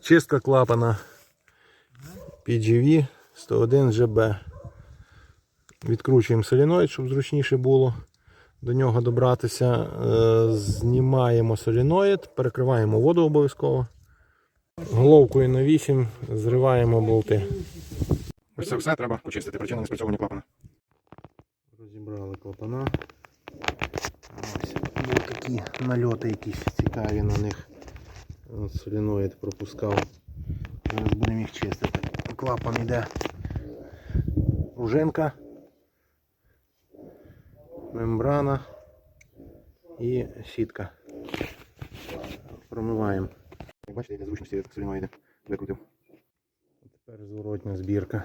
Чистка клапана PGV 101 GB. Відкручуємо соліноїд, щоб зручніше було до нього добратися. Е, Знімаємо соліноїд, перекриваємо воду обов'язково. Головкою на 8 зриваємо болти. Ось це все треба почистити. Причина неспрацьовування клапана. Розібрали клапана. Ось були такі нальоти якісь цікаві на них. От Соліноїд пропускав. Зараз будемо їх чистити. Клапан йде пружинка, мембрана і сітка. Промиваємо. Як бачите, для зручності соліноїди викрутив. Тепер зворотня збірка.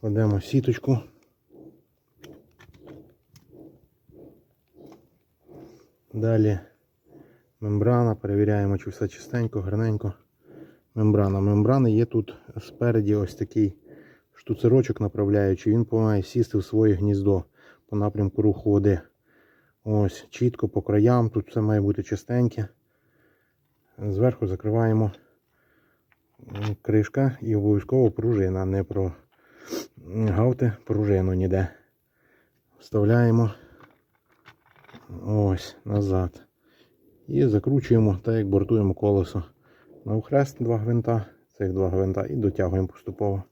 Кладемо сіточку. Далі мембрана, перевіряємо, чи все чистенько, гарненько. Мембрана. Мембрани є тут спереді ось такий штуцерочок направляючий. Він має сісти в своє гніздо по напрямку руху води. Ось, чітко по краям, тут все має бути чистеньке. Зверху закриваємо кришка і обов'язково пружина, не про гавти пружину ніде. Вставляємо ось назад. І закручуємо, так як бортуємо колесо. на Навхрест два гвинта, цих два гвинта і дотягуємо поступово.